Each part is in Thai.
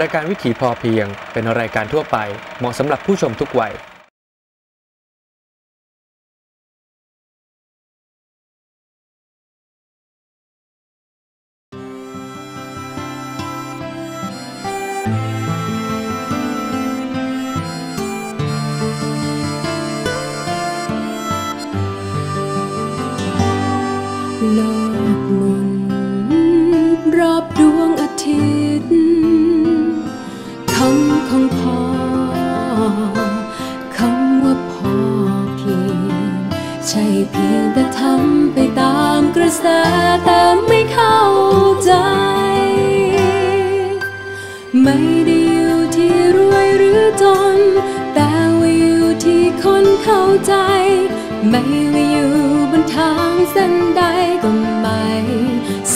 รายการวิถีพอเพียง เป็นรายการทั่วไปเหมาะสำหรับผู้ชมทุกวัย ไม่ได้อยู่ที่รวยหรือจน แต่ว่าอยู่ที่คนเข้าใจ ไม่ว่าอยู่บนทางเส้นใดก็ไม่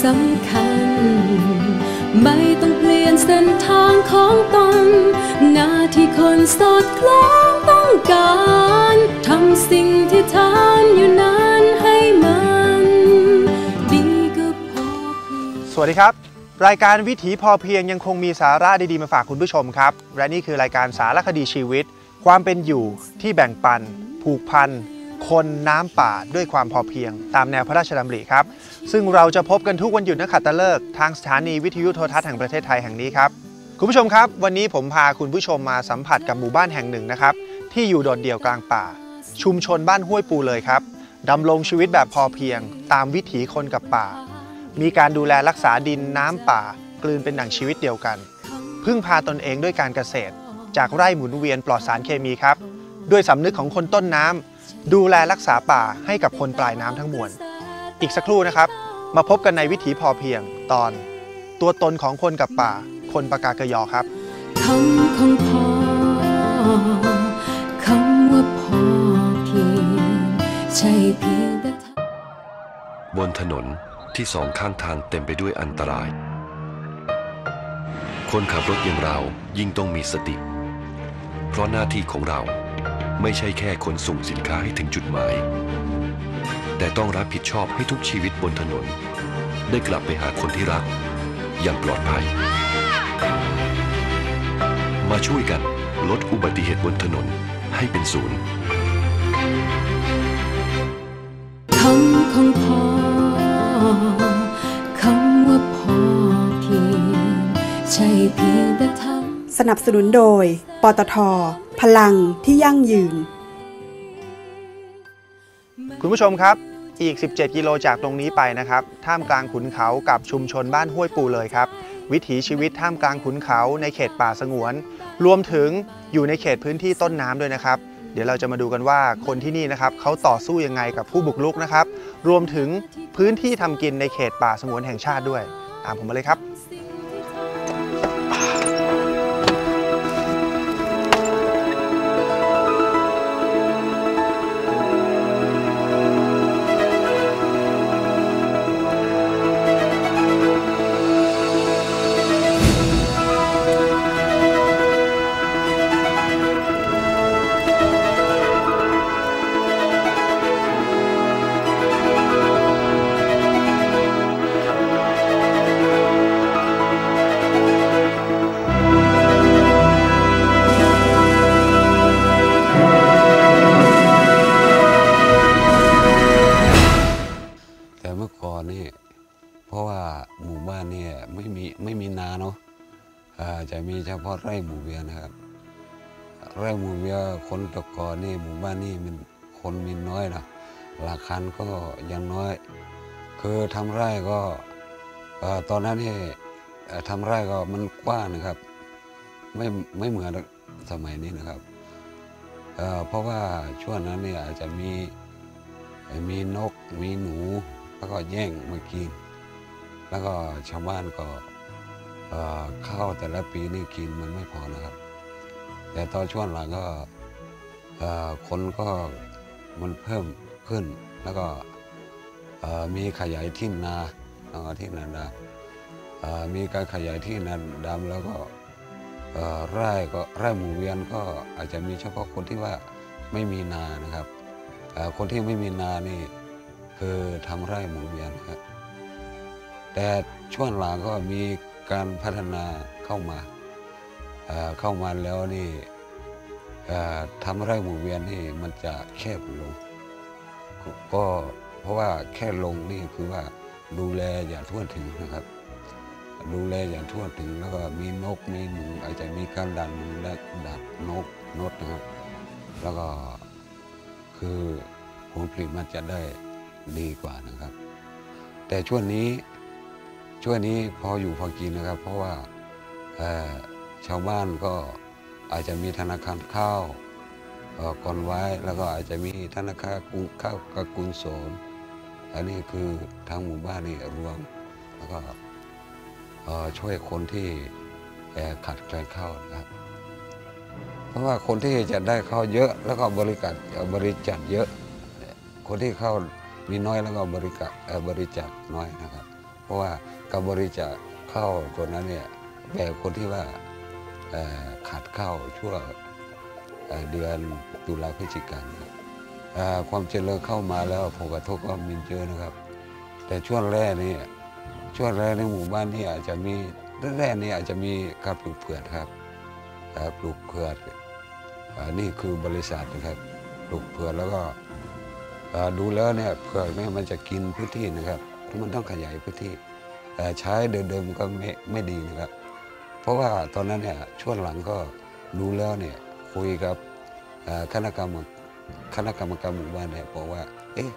สำคัญ ไม่ต้องเปลี่ยนเส้นทางของตน หน้าที่คนสอดคล้องต้องการทำสิ่งที่ทานอยู่นั้นให้มัน ดีก็พอสวัสดีครับ รายการวิถีพอเพียงยังคงมีสาระดีๆมาฝากคุณผู้ชมครับ และนี่คือรายการสารคดีชีวิต ความเป็นอยู่ที่แบ่งปัน ผูกพัน คนน้ำป่าด้วยความพอเพียง ตามแนวพระราชดำริครับ ซึ่งเราจะพบกันทุกวันหยุดนักขัตฤกษ์ทางสถานีวิทยุโทรทัศน์แห่งประเทศไทยแห่งนี้ครับ คุณผู้ชมครับ วันนี้ผมพาคุณผู้ชมมาสัมผัสกับหมู่บ้านแห่งหนึ่งนะครับที่อยู่โดดเดี่ยวกลางป่า ชุมชนบ้านห้วยปูเลยครับดำรงชีวิตแบบพอเพียง ตามวิถีคนกับป่า มีการดูแลรักษาดินน้ำป่ากลืนเป็นหนังชีวิตเดียวกัน พึ่งพาตนเองด้วยการเกษตร จากไร่หมุนเวียนปลอดสารเคมีครับ ด้วยสำนึกของคนต้นน้ำดูแลรักษาป่าให้กับคนปลายน้ำทั้งมวล อีกสักครู่นะครับ มาพบกันในวิถีพอเพียงตอน ตัวตนของคนกับป่า คนปากากยอครับคำของพ่อคำว่าพอเพียงใช่เพียงแต่ทำบนถนน ที่สองข้างทางเต็มไปด้วยอันตราย คนขับรถอย่างเรายิ่งต้องมีสติ เพราะหน้าที่ของเราไม่ใช่แค่ขนส่งสินค้าให้ถึงจุดหมาย แต่ต้องรับผิดชอบให้ทุกชีวิตบนถนน ได้กลับไปหาคนที่รัก อย่างปลอดภัย มาช่วยกันลดอุบัติเหตุบนถนนให้เป็นศูนย์คำของ สนับสนุนโดย ปตท พลังที่ยั่งยืน คุณผู้ชมครับ อีก 17 กิโลจากตรงนี้ไปนะครับ ท่ามกลางขุนเขากับชุมชนบ้านห้วยปูเลยครับ วิถีชีวิตท่ามกลางขุนเขาในเขตป่าสงวน รวมถึงอยู่ในเขตพื้นที่ต้นน้ำด้วยนะครับ เดี๋ยวเราจะมาดูกันว่าคนที่นี่นะครับเขาต่อสู้ยังไงกับผู้บุกรุกนะครับ รวมถึงพื้นที่ทำกินในเขตป่าสงวนแห่งชาติด้วย ตามผมมาเลยครับ เมื่อก่อนนี่เพราะว่าหมู่บ้านเนี่ยไม่มีไม่มีนาเนาะอ่าจะมีเฉพาะไร่หมู่เวียนะครับ ไร่หมู่เวียคนตะกอนนี่หมู่บ้านนี่มันคนมีน้อยนะหลักคันก็ยังน้อย คือทำไร่ก็ตอนนั้นนี่ทำไร่ก็มันกว้างนะครับ ไม่ไม่เหมือนสมัยนี้นะครับเอ่อเพราะว่าช่วงนั้นเนี่ยอาจจะมีมีนกมีหนู แล้วก็แย่งมากิน แล้วก็ชาวบ้านก็เข้าวแต่ละปีนี่กินมันไม่พอนะครับ แต่ตอนช่วงหลังก็คนก็มันเพิ่มขึ้น แล้วก็มีขยายที่นาที่นาดำมีการขยายที่นาดำแล้วก็ไร่ก็ไร่หมู่เวียนก็อาจจะมีเฉพาะคนที่ว่าไม่มีนานะครับคนที่ไม่มีนานี่ คือทำไร่หมุนเวียนครับแต่ช่วงหลังก็มีการพัฒนาเข้ามาเเข้ามาแล้วนี่ทำไร่หมุนเวียนนี่มันจะแคบลงก็ก็เพราะว่าแค่ลงนี่คือว่าดูแลอย่างทั่วถึงนะครับ ดูแลอย่างทั่วถึงแล้วก็มีนกมีหนูอาจจะมีการดันและดักนกนดนะครับ แล้วก็คือผลผลิตมันจะได้ ดีกว่านะครับ แต่ช่วงนี้ช่วงนี้พออยู่พอกินนะครับ เพราะว่าชาวบ้านก็อาจจะมีธนาคารข้าวก่อนไว้แล้วก็อาจจะมีธนาคารกรุงข้าวกกุลโสนอันนี้คือทางหมู่บ้านนี่รวมแล้วก็ช่วยคนที่เอ่อขาดแคลนข้าวนะครับเพราะว่าคนที่จะได้ข้าวเยอะ แล้วก็บริการบริจาคเยอะ คนที่เข้า มีน้อยแล้วก็บริจาคบริจาคน้อยนะครับ เพราะว่าการบริจาคข้าวตัวนั้นเนี่ยแบ่งคนที่ว่าขาดข้าวช่วงเเดือนตุลาพฤศจิกายนความเจริญเข้ามาแล้วผลกระทบก็มีเยอะนะครับ แต่ช่วงแรกนี่ช่วงแรกในหมู่บ้านนี่อาจจะมีแรกนี่อาจจะมีการปลูกเผือกครับปลูกเผือกอ่านี่คือบริษัทนะครับปลูกเผือกแล้วก็ ดูแล้วเนี่ยเผือกเนี่ยมันจะกินพื้นที่นะครับมันต้องขยายพื้นที่ใช้เดิมๆก็ไม่ไม่ดีนะครับ เพราะว่าตอนนั้นเนี่ยช่วงหลังก็ดูแล้วเนี่ยคุยกับคณะกรรมคณะกรรมการหมู่บ้านเนี่ยบอกว่าเอ๊ะ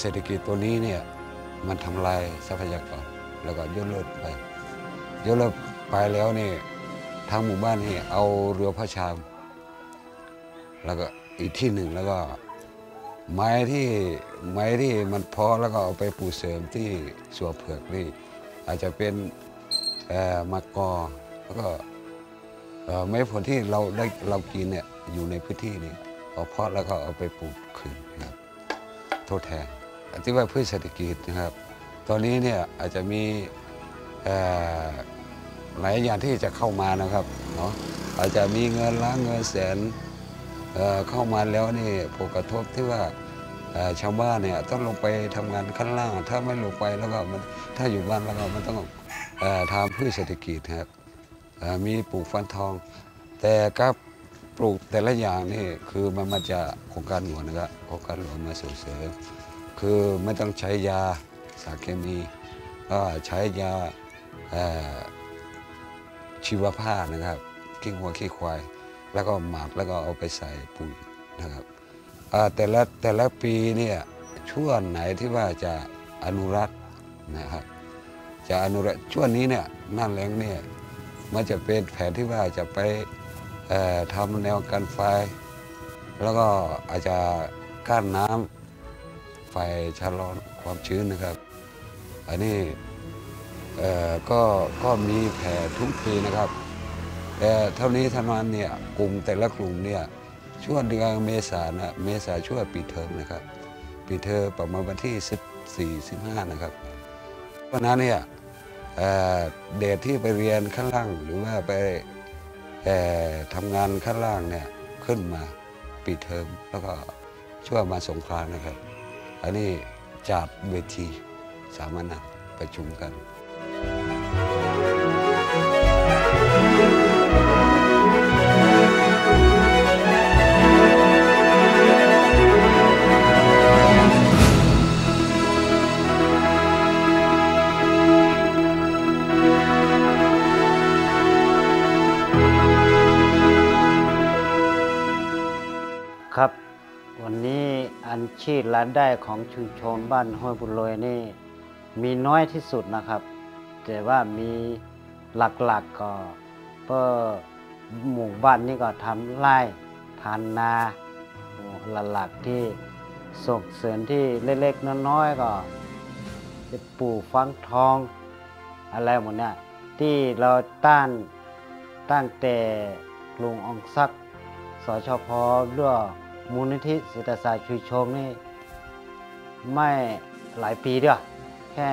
เศรษฐกิจตัวนี้เนี่ยมันทำลายทรัพยากรแล้วก็ยกเลิกไปยกเลิกไปแล้วนี่ทางหมู่บ้านนี่เอาเรือพระชาม แล้วก็อีกที่หนึ่งแล้วก็ ไม้ที่ไม้ที่มันเพาะแล้วก็เอาไปปลูกเสริมที่สวนเผือกนี่ อาจจะเป็นมะกอแล้วก็ไม้ผลที่เราได้เรากินเนี่ยอยู่ในพื้นที่นี่เอาเพาะแล้วก็เอาไปปลูกคืนนะครับทดแทนอันที่ว่าพืชเศรษฐกิจนะครับ ตอนนี้เนี่ยอาจจะมีหลายอย่างที่จะเข้ามานะครับเนาะอาจจะมีเงินล้านเงินแสน เข้ามาแล้วนี่ผลกระทบที่ว่าชาวบ้านเนี่ยต้องลงไปทำงานขั้นล่าง ถ้าไม่ลงไปแล้วก็มันถ้าอยู่บ้านแล้วก็มันต้องอทำพืชเศรษฐกิจครับมีปลูกฟันทอง แต่ก็ปลูกแต่ละอย่างนี่คือมันมาจากโครงการหลวงนะครับโครงการหลวงมาส่งเสริมคือไม่ต้องใช้ยาสารเคมีก็ใช้ยาชีวภาพนะครับขี้วัวขี้ควาย แล้วก็หมักแล้วก็เอาไปใส่ปุ๋ยนะครับแต่ละแต่ละปีเนี่ยช่วงไหนที่ว่าจะอนุรักษ์นะครับจะอนุรักษ์ช่วงนี้เนี่ยหน้าแล้งเนี่ยมันจะเป็นแผนที่ว่าจะไปเอ่อทำแนวกันไฟ แล้วก็อาจจะกั้นน้ำไฟชะลอความชื้นนะครับ อันนี้ก็ก็มีแผนทุกปีนะครับ แต่เท่านี้เท่านั้นเนี่ยกลุ่มแต่ละกลุ่มเนี่ยช่วงเดือนเมษานะเมษาช่วงปิดเทอมนะครับปิดเทอมประมาณวันที่ 14 15 นะครับเพราะนั้นเนี่ยเด็กที่ไปเรียนข้างล่างหรือว่าไปทำงานข้างล่างเนี่ยขึ้นมาปิดเทอมแล้วก็ช่วงมาสงกรานนะครับ อันนี้จัดเวทีสามัญประชุมกัน อันชีพรายได้ของชุมชนบ้านห้วยบุญลอยนี่มีน้อยที่สุดนะครับ แต่ว่ามีหลักๆก็เพื่อหมู่บ้านนี่ก็ทำไร่ทานนาหลักๆที่ส่งเสริมที่เล็กๆน้อยๆก็จะปลูกฟังทองอะไรหมดเนี่ยที่เราต้านตั้งแต่ลุงองซักสชพด้วย มูลนิธิเศรษฐศาสตร์ชุมชนนี่ไม่หลายปีเดียวแค่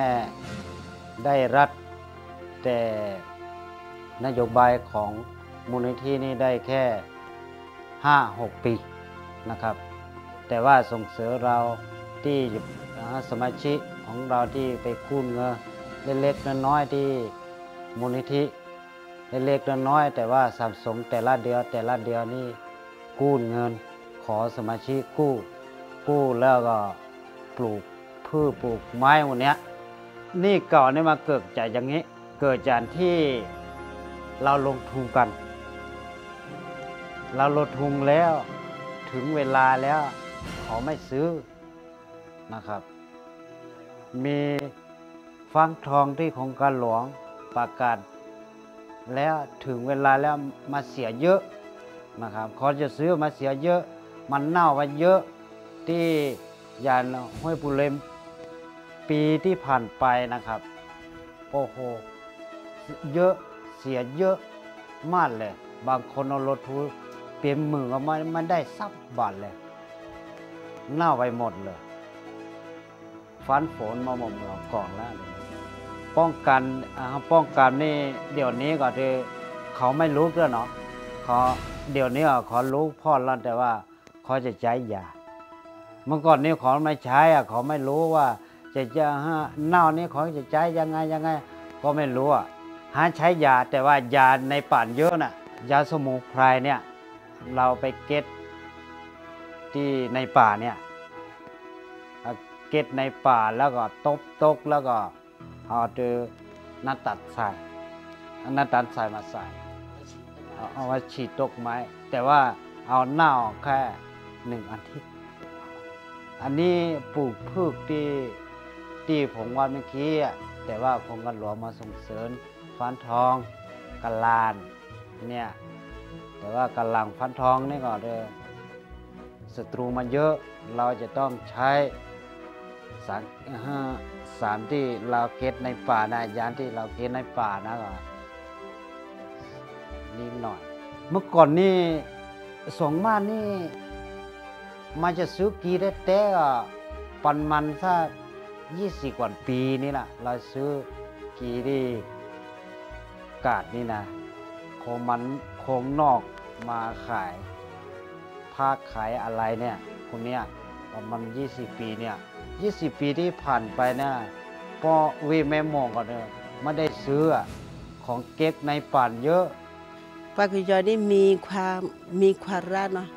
ได้รัฐแต่นโยบายของมูลนิธินี่ได้แค่ 5-6 ปีนะครับ แต่ว่าส่งเสริมเราที่สมาชิกของเราที่ไปกู้เงินเล็กๆน้อยๆที่มูลนิธิเล็กๆน้อยๆแต่ว่าสับสงแต่ละเดือนแต่ละเดือนนี่กู้เงิน อสมาชิกกู้กู้แล้วก็ปลูกพืชปลูกไม้หมดเนี้นี่ก่อนนี่มาเกิดจากอย่างนี้ เกิดจากที่เราลงทุนกัน เราลงทุนแล้วถึงเวลาแล้วเขาไม่ซื้อนะครับ มีฟังทองที่ของการหลวงประกาศแล้วถึงเวลาแล้วมาเสียเยอะนะครับเขาจะซื้อมาเสียเยอะ มันเน่าไปเยอะที่ยานห้วยปุเรมปีที่ผ่านไปนะครับ โอ้โห เยอะเสียเยอะมากเลย บางคนเอารถทูเปลี่ยนมือก็ไม่ไม่ได้สับบาทเลย เน่าไปหมดเลยฟันฝนมาหมดเมืองก่อนแล้วป้องกันอ่าป้องกันนี่เดี๋ยวนี้ก็คือเขาไม่รู้แล้วเนาะเขาเดี๋ยวนี้เขารู้พ่อแล้วแต่ว่า เขาจะใช้ยา เมื่อก่อนนี่เขาไม่ใช้อะเขาไม่รู้ว่า จะจะฮะเน่านี่เขาจะใช้ยังไงยังไง ก็ไม่รู้อะหาใช้ยาแต่ว่ายาในป่านเยอะน่ะยาสมุนไพรเนี่ย เราไปเก็ตที่ในป่าเนี่ยเก็ตในป่าแล้วก็ตบตกแล้วก็เอาเจอน้าตัดใส่น้าตัดใส่มาใส่เอาเอาไว้ฉีดตกไม้ แต่ว่าเอาเน่าแค่ หนึ่งอาทิตย์ อันนี้ปลูกพืชที่ที่ผมว่าเมื่อกี้แต่ว่าคงกันหลวงมาส่งเสริมฟันทองกะลานเนี่ยแต่ว่ากำลังฟันทองนี่ก็เลยศัตรูมันเยอะเราจะต้องใช้สารสารที่เราเก็ตในป่านะยานที่เราเก็ตในป่านะก็นิดหน่อย เมื่อก่อนนี่สองบ้านนี่ มันจะซื้อกีได้แต่ก็ปันมันสักยี่สิบกว่าปีนี่แหละเราซื้อกีที่กาดนี่นะคงมันคงนอกมาขายภาคขายอะไรเนี่ยคนเนี้ยประมาณ20ปีเนี่ย20ปีที่ผ่านไปเนี่ยพอวีแม่มองก่อนเนี่ยไม่ได้ซื้อของเก๊กในป่านเยอะปากุยอนี่มีความมีความรักเนาะ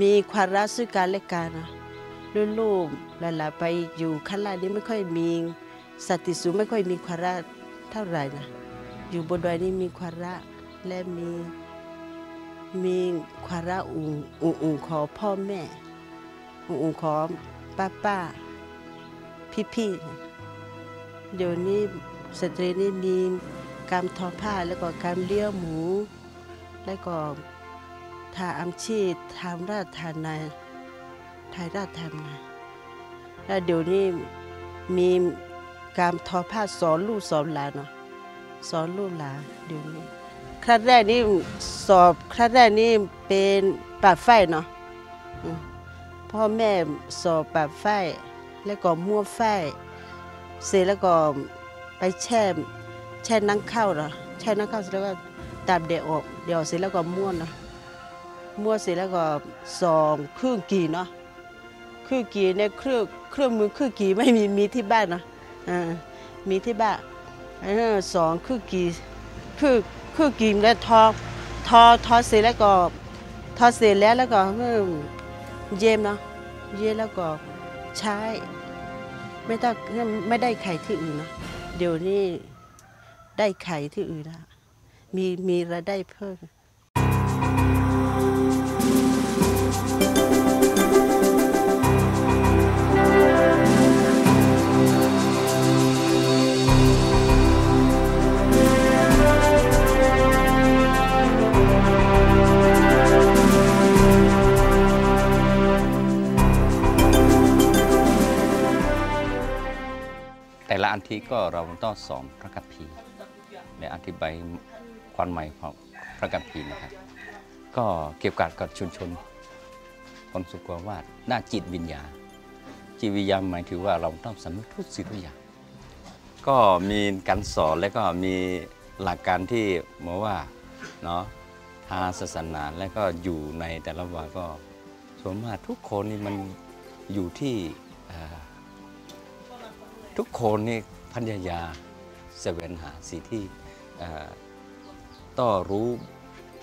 มีความรักซึ่งกันและกันเนาะลูกๆหลานๆไปอยู่ข้างล่างนี่ไม่ค่อยมีสติสูงไม่ค่อยมีความรักเท่าไหร่นะอยู่บนดอยนี่มีความรักและมีมีความรักอุ่นอุ่นของพ่อแม่อุ่นของป้าป้าพี่พี่เดี๋ยวนี้สตรีนี่มีการทอผ้าแล้วก็การเลี้ยงหมูแล้วก็ ทาอำชีพทำราชทานาไทยราชทานาแล้วเดี๋ยวนี้มีการทอผ้าสอนลูกสอนหลานเนาะสอนลูกหลานเดี๋ยวนี้ครั้งแรกนี่สอบครั้งแรกนี่เป็นปาดไฟเนาะพ่อแม่สอบปาดไฟแล้วก็มั่วไฟเสร็จแล้วก็ไปแช่แช่นังข้าวเนาะแช่นังข้าวเสร็จแล้วก็ตามเดี๋ยวออกเดี๋ยวเสร็จแล้วก็ม้วนเนาะ ม้วเสร็จแล้วก็สองครึ่งกีเนาะครึ่งกีเนี่ยเครื่องเครื่องมือครึ่งกีไม่มีมีที่บ้านเนาะอ่ามีที่บ้านอันนั้นสองครึ่งกีครึ่งครึ่งกีแล้วทอทอทอเสร็จแล้วก็ทอเสร็จแล้วแล้วก็อืมเย็มเนาะเย็มแล้วก็ใช้ไม่ต้องไม่ได้ไข่ที่อื่นนะเดี๋ยวนี้ได้ไข่ที่อื่นนะมีมีรายได้เพิ่ม นทีก็เราต้องสอนพระกัปพีและอธิบายความหมายของพระกัปพีนะครับ ก็เกี่ยวกับกับชุมชนคนสุขวาสหน้าจิตวิญญาณจิตวิญญาณหมายถึงว่าเราต้องสำนึกทุกสิ่งทุกอย่าง ก็มีการสอนและก็มีหลักการที่หมอว่าเนาะทางศาสนาและก็อยู่ในแต่ละวันก็ส่วนมากทุกคนนี่มันอยู่ที่ทุกคนนี่ พันยายาแสวงหาสิที่ต้อรู้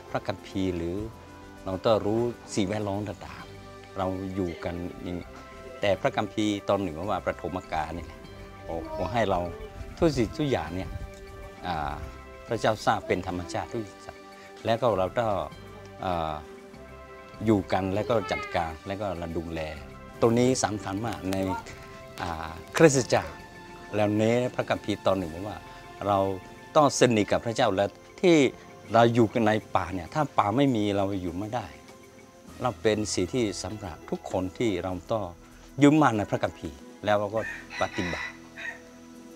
พระคัมภีร์หรือเราต้อรู้สิ่งแวดล้อมต่างๆ เราอยู่กันอย่างแต่พระคัมภีร์ตอนหนึ่งว่าประถมกาลเนี่ยบอกให้เราทุกสิ่งทุกอย่างเนี่ยพระเจ้าสร้างเป็นธรรมชาติทุกสิ่งแล้วก็เราต้ออยู่กันแล้วก็จัดการแล้วก็ระดูแล ตรงนี้สำคัญมากในคริสตจักร แล้วเน้พระคัมภีร์ตอนหนึ่งบอกว่า เราต้องสนิทกับพระเจ้าและที่เราอยู่กันในป่าเนี่ยถ้าป่าไม่มีเราอยู่ไม่ได้ เราเป็นสิ่งที่สำหรับทุกคนที่เราต้องยึดมั่นในพระคัมภีร์ แล้วเราก็ปฏิบัติ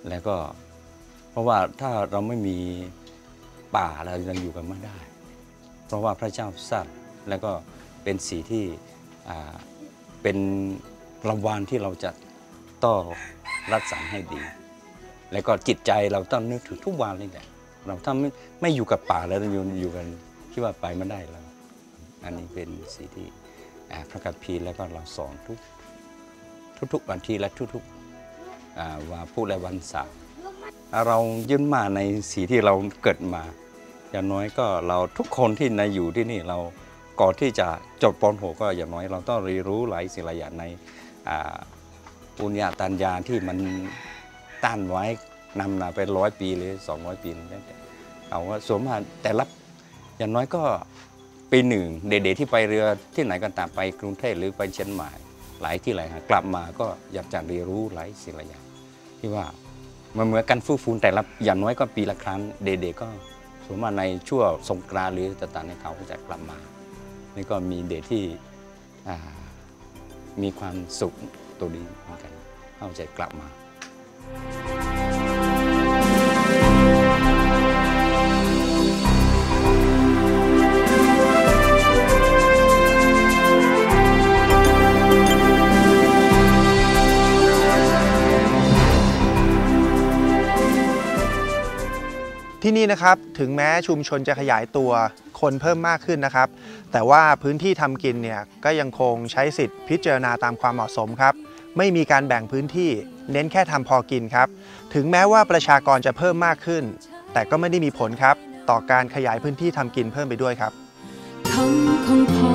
แล้วก็เพราะว่าถ้าเราไม่มีป่าเรายังอยู่กันไม่ได้ เพราะว่าพระเจ้าสร้างแล้วก็เป็นสิ่งที่เป็นรางวัลที่เราจะ ต้องรักษาให้ดี แล้วก็จิตใจเราต้องนึกถึงทุกวันเลยแหละ เราถ้าไม่ไม่อยู่กับป่าแล้วเราอยู่อยู่กันคิดว่าไปไม่ได้แล้ว อันนี้เป็นสิ่งที่พระคัมภีแล้วก็เราสอนทุกทุกๆวันที่และทุกๆอ่าว่าพูดและวันเสาร์เรายึดมาในสีที่เราเกิดมา อย่างน้อยก็เราทุกคนที่ในอยู่ที่นี่เราก่อนที่จะจบปอนโหก็อย่างน้อยเราต้องเรียนรู้หลายสิ่งหลายอย่างใน ปุญญาตัญญาที่มันต้านไว้นำนาไปร้อยปีหรือ200ปีนั่นแหละเอาว่าสวมมาแต่ละอย่างน้อยก็ปีหนึ่งเด็กๆที่ไปเรือที่ไหนก็ตามไปกรุงเทพหรือไปเชียงใหม่หลายที่หลายหากลับมาก็อยากจะเรียนรู้หลายสิ่งหลายอย่างที่ว่ามันเหมือนกันฟูฟูแต่ละอย่างน้อยก็ปีละครั้งเด็กๆก็สมมติว่าในช่วงสงกรานต์หรือต่างๆในเขาก็จะกลับมานี่ก็มีเด็กที่มีความสุข ตัวนี้เหมือนกันเขาจกลับมาที่นี่นะครับถึงแม้ชุมชนจะขยายตัวคนเพิ่มมากขึ้นนะครับ แต่ว่าพื้นที่ทำกินเนี่ยก็ยังคงใช้สิทธิ์พิจารณาตามความเหมาะสมครับ ไม่มีการแบ่งพื้นที่ เน้นแค่ทำพอกินครับ ถึงแม้ว่าประชากรจะเพิ่มมากขึ้น แต่ก็ไม่ได้มีผลครับ ต่อการขยายพื้นที่ทำกินเพิ่มไปด้วยครับคำของพ่อ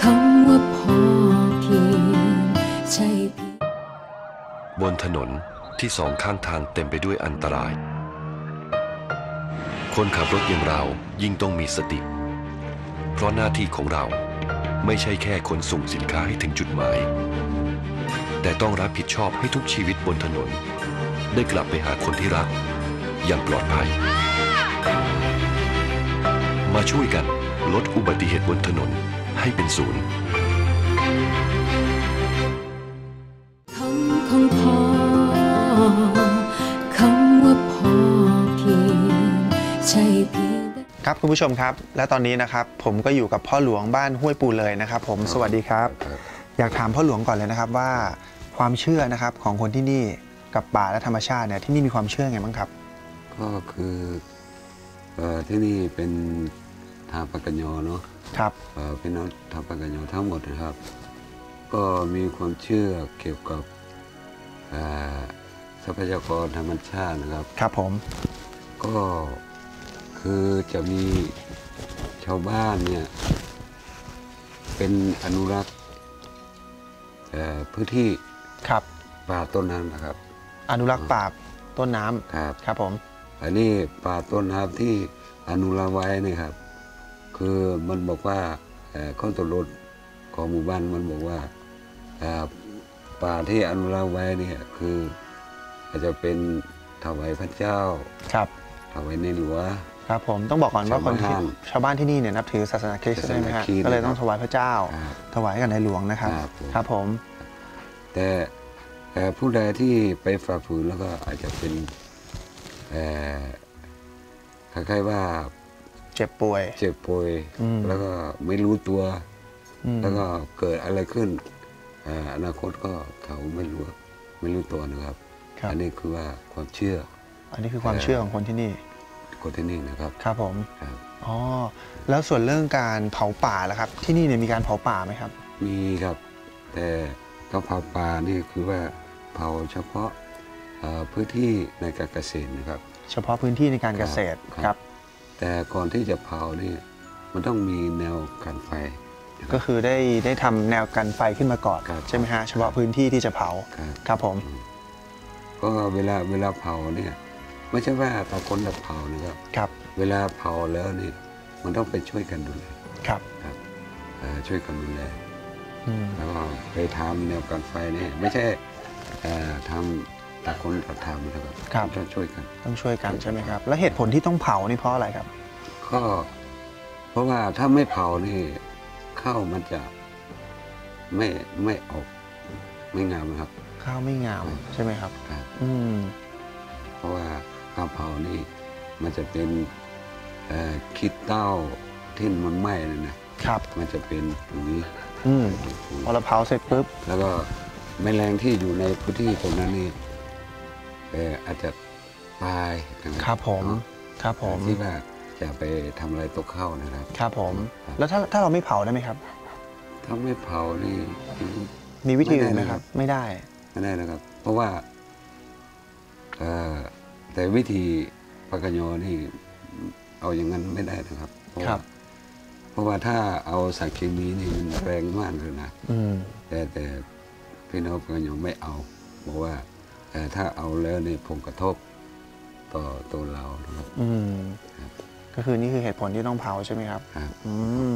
คำว่าพอเพียงใช่เพียงบนถนนที่สองข้างทางเต็มไปด้วยอันตราย คนขับรถอย่างเรายิ่งต้องมีสติ เพราะหน้าที่ของเรา ไม่ใช่แค่ขนส่งสินค้าให้ถึงจุดหมาย แต่ต้องรับผิดชอบให้ทุกชีวิตบนถนน ได้กลับไปหาคนที่รัก อย่างปลอดภัย มาช่วยกันลดอุบัติเหตุบนถนนให้เป็นศูนย์ ครับคุณผู้ชมครับ และตอนนี้นะครับผมก็อยู่กับพ่อหลวงบ้านห้วยปูเลยนะครับ ผมสวัสดีครับ อยากถามพ่อหลวงก่อนเลยนะครับว่าความเชื่อนะครับของคนที่นี่กับป่าและธรรมชาติเนี่ยที่นี่มีความเชื่อไงบ้างครับ ก็คือเอ่อที่นี่เป็นทาปากญโยเนาะครับเอ่อพี่น้องทาปากญโยทั้งหมดนะครับ ก็มีความเชื่อเกี่ยวกับเอ่อทรัพยากรธรรมชาตินะครับ ครับผม ก็ คือจะมีชาวบ้านเนี่ยเป็นอนุรักษ์เอ่อพื้นที่ครับป่าต้นน้ำนะครับ อนุรักษ์ป่าต้นน้ำครับครับผม อันนี้ป่าต้นน้ำที่อนุรักษ์ไว้นี่ครับ คือมันบอกว่าเอ่อข้อตกลงของหมู่บ้านมันบอกว่าเอ่อป่าที่อนุรักษ์ไว้เนี่ยคืออาจจะเป็นถวายพระเจ้าครับถวายในหลวง ครับผมต้องบอกก่อนว่าคนที่ชาวบ้านชาวบ้านที่นี่เนี่ยนับถือศาสนาคริสต์ศาสนาใช่ไหมฮะคริสต์ก็เลยต้องถวายพระเจ้าครับถวายให้กับในหลวงนะครับครับผมครับผมแต่เอ่อผู้ใดที่ไปฝ่าฝืนแล้วก็อาจจะเป็นเอ่อคล้ายๆว่า เจ็บป่วย เจ็บป่วยอืมแล้วก็ไม่รู้ตัวอืมแล้วก็เกิดอะไรขึ้นเอ่ออนาคตก็เขาไม่รู้ไม่รู้ตัวนะครับครับ อันนี้คือว่าความเชื่อ อันนี้คือความเชื่อของคนที่นี่ คนที่นี่นะครับครับผมครับอ๋อแล้วส่วนเรื่องการเผาป่าล่ะครับ ที่นี่เนี่ยมีการเผาป่าไหมครับ มีครับ แต่ก็เผาป่านี่คือว่าเผาเฉพาะเอ่อพื้นที่ในการเกษตรนะครับ เฉพาะพื้นที่ในการเกษตรครับ แต่ก่อนที่จะเผานี่มันต้องมีแนวกันไฟ ก็คือได้ได้ทำแนวกันไฟขึ้นมาก่อนครับใช่ไหมฮะเฉพาะพื้นที่ที่จะเผาครับครับผมก็เวลาเวลาเผาเนี่ย ไม่ใช่ว่าต่างคนจะเผานะครับครับ เวลาเผาแล้วนี่มันต้องไปช่วยกันดูแลครับครับเอ่อช่วยกันดูแลอืมแล้วก็ไปทำแนวกันไฟเนี่ยไม่ใช่เอ่อทำแต่างคนเราทำนะครับครับต้องช่วยกัน ต้องช่วยกันใช่ไหมครับ แล้วเหตุผลที่ต้องเผานี่เพราะอะไรครับ ก็เพราะว่าถ้าไม่เผานี่ข้าวมันจะไม่ไม่ออกไม่งามนะครับ ข้าวไม่งามใช่ไหมครับครับอืมเพราะว่า ข้าวเผานี่ มันจะเป็นเอ่อขี้เต้าที่มันไหม้เลยนะครับ มันจะเป็นอย่างนี้อืมพอเราเผาเสร็จปุ๊บ แล้วก็แมลงที่อยู่ในพื้นที่ตรงนั้นนี่เอ่ออาจจะตายนะครับผมเนาะครับผมที่ว่าจะไปทำอะไรตกเข้านะครับ ครับผมครับแล้วถ้าถ้าเราไม่เผาได้ไหมครับ ถ้าไม่เผานี่มีวิธีอื่นไหมไม่ได้ครับนะครับ ไม่ได้ ไม่ได้นะครับ เพราะว่าเอ่อ แต่วิธีปากกยอนี่เอาอย่างนั้นไม่ได้นะครับ เพราะครัว่าบเพราะว่าถ้าเอาสารเคมีนี่มันแรงมากเลยนะอืมแต่แต่พี่น้องปากกยอไม่เอาบอกว่าเอ่อถ้าเอาแล้วนี่ผลกระทบต่อตัวเรานะครับอืมครับก็คือนี่คือเหตุผลที่ต้องเผาใช่ไหมครับครับอืม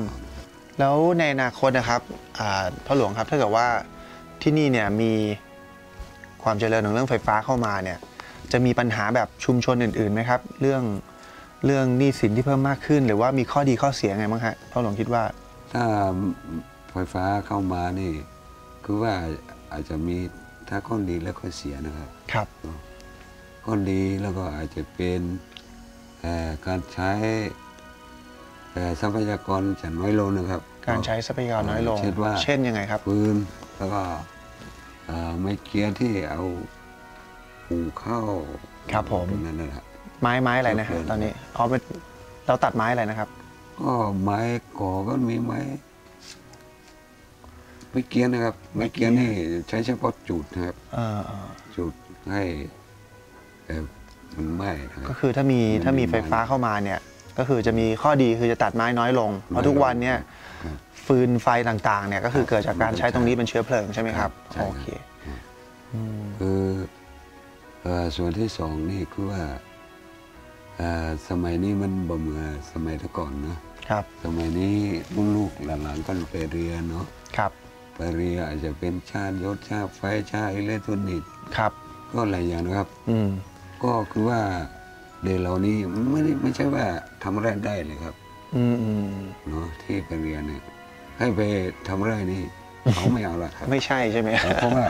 แล้วในอนาคตนะครับอ่าพ่อหลวงครับถ้าเกิดว่าที่นี่เนี่ยมีความเจริญของเรื่องไฟฟ้าเข้ามาเนี่ย จะมีปัญหาแบบชุมชนอื่นๆไหมครับ เรื่องเรื่องหนี้สินที่เพิ่มมากขึ้น หรือว่ามีข้อดีข้อเสียไงบ้างฮะพ่อหลวงคิดว่า ถ้าไฟฟ้าเข้ามานี่ คือว่าอาจจะมีถ้าข้อดีและข้อเสียนะครับครับข้อดีแล้วก็อาจจะเป็นเอ่อการใช้เอ่อทรัพยากรจะน้อยลงนะครับ การใช้ทรัพยากรน้อยลง เช่นว่าเช่นยังไงครับฟืนแล้วก็เอ่อไม้เกียร์ที่เอา หุงข้าวครับผมตรงนั้นนะครับไม้ไม้อะไรนะฮะครับตอนนี้อ๋อเป็นเราตัดไม้อะไรนะครับ ก็ไม้ก่อก็มีไม้ไม้เกียร์นะครับ ไม้เกียร์นี่ใช้เฉพาะจุดนะครับเออเออจุดให้เอ่อมันไหม้นะคก็รับคือถ้ามีมันถ้ามีมีไฟฟ้าเข้ามาเนี่ย ก็คือจะมีข้อดีคือจะตัดไม้น้อยลง เพราะทุกวันเนี่ยครับฟืนไฟต่างๆ เนี่ยก็คือเกิดจากการใช้ตรงนี้เป็นเชื้อเพลิงใช่ไหมครับใช่ครับโอเคอืมคือเอ่อ ส่วนที่สองนี่คือว่าเอ่อสมัยนี้มันบ่เหมือนสมัยแต่ก่อนเนาะครับ สมัยนี้ลูกๆหลานๆก็ไปเรียนเนาะครับไปเรียนอาจจะเป็นชาติยศชาติไฟชาติอิเล็กทรอนิกส์ครับ ก็หลายอย่างนะครับ อืมก็คือว่าเด็กเหล่านี้ไม่ได้ไม่ใช่ว่าทำอะไรได้เลยครับ อืมอืมเนาะที่ไปเรียนเนี่ยให้ไปทำอะไรนี่เขาไม่เอาละครับ ไม่ใช่ใช่ไหมเพราะว่า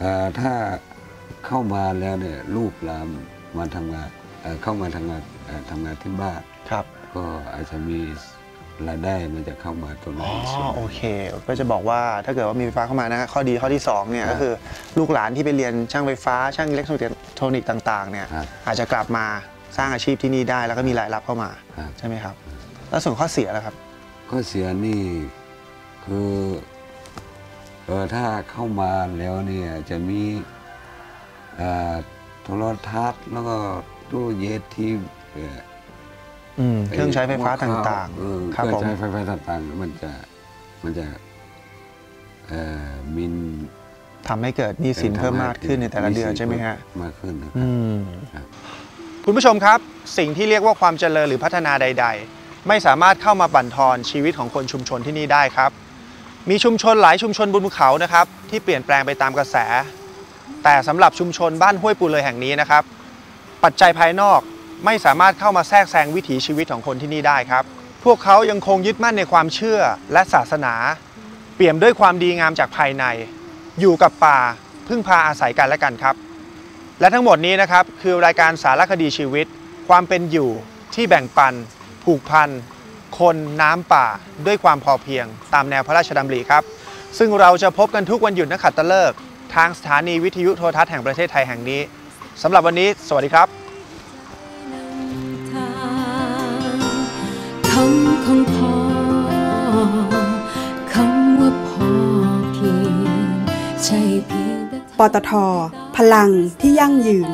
เอ่อถ้า เข้ามาแล้วเนี่ยลูกหลานมาทำงานเอ่อเข้ามาทำงานเอ่อทำงานที่บ้านครับก็อาจจะมีรายได้มันจะเข้ามาตรงนั้อ๋นอส่วนหนึ่งโอเค ก็จะบอกว่าถ้าเกิดว่ามีไฟฟ้าเข้ามานะข้อดีข้อที่สองเนี่ยครับก็คือลูกหลานที่ไปเรียนช่างไฟฟ้า ช่างอิเล็กทรอนิกส์ต่างๆเนี่ยครับอาจจะกลับมาสร้างอาชีพที่นี่ได้แล้วก็มีรายรับเข้ามาครับใช่ไหมครับ แล้วส่วนข้อเสียล่ะครับ ข้อเสียนี่คือเออถ้าเข้ามาแล้วเนี่ยจะมีเอ่อ โทรทัศน์แล้วก็ตู้เย็นที่เอ่ออืมเครื่องใช้ไฟฟ้าต่างเออๆเคครับรื่องผมใช้ไฟฟ้าต่างๆ มันจะมันจะเอ่อมินทำให้เกิดหนี้สินเพิ่มมากขึ้นในแต่ละเดือนใช่ไหมฮะมากขึ้นนะคอืรับมคุณผู้ชมครับ สิ่งที่เรียกว่าความเจริญหรือพัฒนาใด ๆ ไม่สามารถเข้ามาบั่นทอนชีวิตของคนชุมชนที่นี่ได้ครับ มีชุมชนหลายชุมชนบนภูเขานะครับ ที่เปลี่ยนแปลงไปตามกระแส แต่สำหรับชุมชนบ้านห้วยปูเลยแห่งนี้นะครับ ปัจจัยภายนอกไม่สามารถเข้ามาแทรกแซงวิถีชีวิตของคนที่นี่ได้ครับ พวกเขายังคงยึดมั่นในความเชื่อและศาสนา เปี่ยมด้วยความดีงามจากภายใน อยู่กับป่าพึ่งพาอาศัยกันและกันครับ และทั้งหมดนี้นะครับคือรายการสารคดีชีวิต ความเป็นอยู่ที่แบ่งปัน ผูกพันคนน้ำป่าด้วยความพอเพียง ตามแนวพระราชดำริครับ ซึ่งเราจะพบกันทุกวันหยุดนักขัตฤกษ์ ทางสถานีวิทยุโทรทัศน์แห่งประเทศไทยแห่งนี้สำหรับวันนี้ สวัสดีครับทางคำของพ่อคำว่าพอเพียงใช่เพียงแต่ปตท พลังที่ยั่งยืน